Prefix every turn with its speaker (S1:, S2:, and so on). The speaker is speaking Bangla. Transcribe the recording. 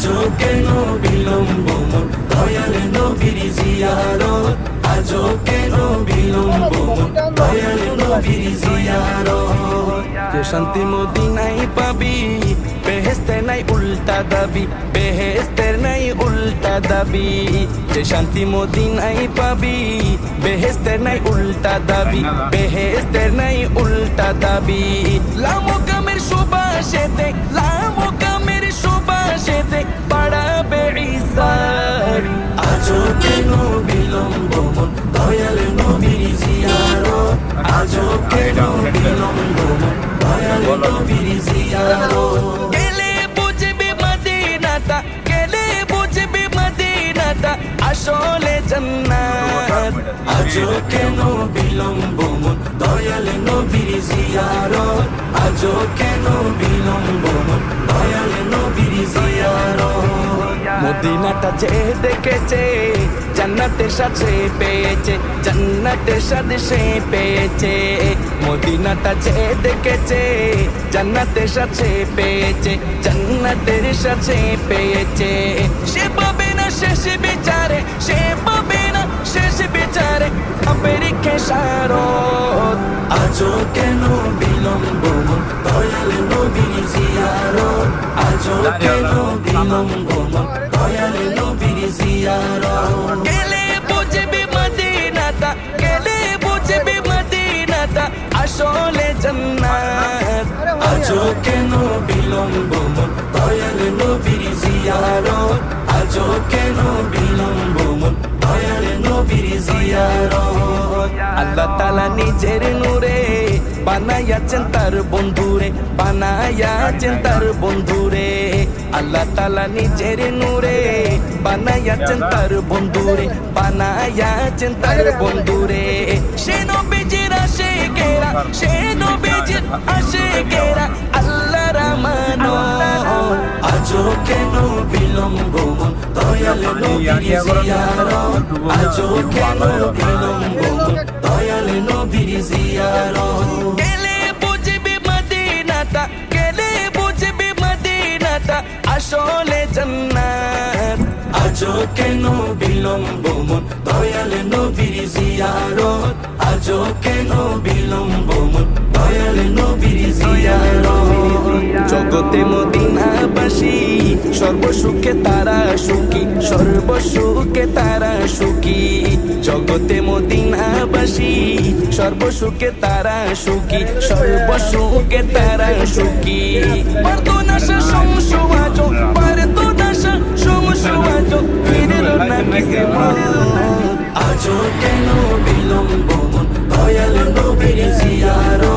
S1: আজও কেন শান্তি মদিনাই পাবি বেহেস্তে নাই উল্টা দাবি বেহেস্তের নাই উল্টা দাবি। যে শান্তি মদিনাই পাবি বেহেস্তের নাই উল্টা দাবি বেহেস্তের নাই উল্টা দাবি। লামো কামের সুবাসেতে লামো কেন বিলম্ব মন দয়াল নবীর জিয়ারত। আজও কেন বিলম্ব মন দয়াল নবীর জিয়ারত। গেলে বুঝবি মদিনাটা গেলে বুঝবি মদিনাটা আসলে জান্নাত। আজও কেন বিলম্ব মন দয়াল নবীর আজও কেন বিলম্ব মন মদিনাটা যে দেখেছে জান্নাতের সাথে পেয়েছে জান্নাতের সাথে সে পেয়েছে। মদিনাটা যে দেখেছে জান্নাতের সাথে পেয়েছে জান্নাতের সাথে পেয়েছে। সে পাবে না শেষ বিচারে সে পাবে না শেষ বিচারে আমেরিকে সারত আজও কেন বিলম্ব? দয়াল নবীর জিয়ারত। আজও কেন বিলম্ব? দয়াল নবীর জিয়ারত গেলে বুঝবি মদিনাটা গেলে বুঝবি মদিনাটা আসলে জান্নাত কেন বিলম্ব মন দয়াল নবীর জিয়ারত আজও কেন বিলম্ব মন দয়াল নবীর জিয়ারত আল্লাহ তালা নিজের নূরে বানাইয়াছেন তার বন্ধুরে বানাইয়াছেন তার বন্ধুরে। আল্লাহ তালা নিজের নূরে বানাইয়াছেন তার বন্ধুরে বানাইয়াছেন তার বন্ধুরে। সে নবীজির আসে গেরা সে নবীজির আসে গেরা আল্লাহ রামানো আজও কেন বিলম্ব দয়াল নবীর জিয়ারত? আজও কেন বিলম্ব দয়াল নবীর জিয়ারত? আজও কেন বিলম্ব মন, দয়াল নবীর জিয়ারত আজও কেন বিলম্ব মন, দয়াল নবীর জিয়ারত জগতে মদিনাবাসী, সর্বসুখে তারা সুখী, সর্বসুখে তারা সুখী। জগতে মদিনাবাসী, সর্বসুখে তারা সুখী, সর্বসুখে তারা সুখী। বর্তনাশা সংসুখ ডাকিছে আজও কেন বিলম্ব? দয়াল নবীর জিয়ারো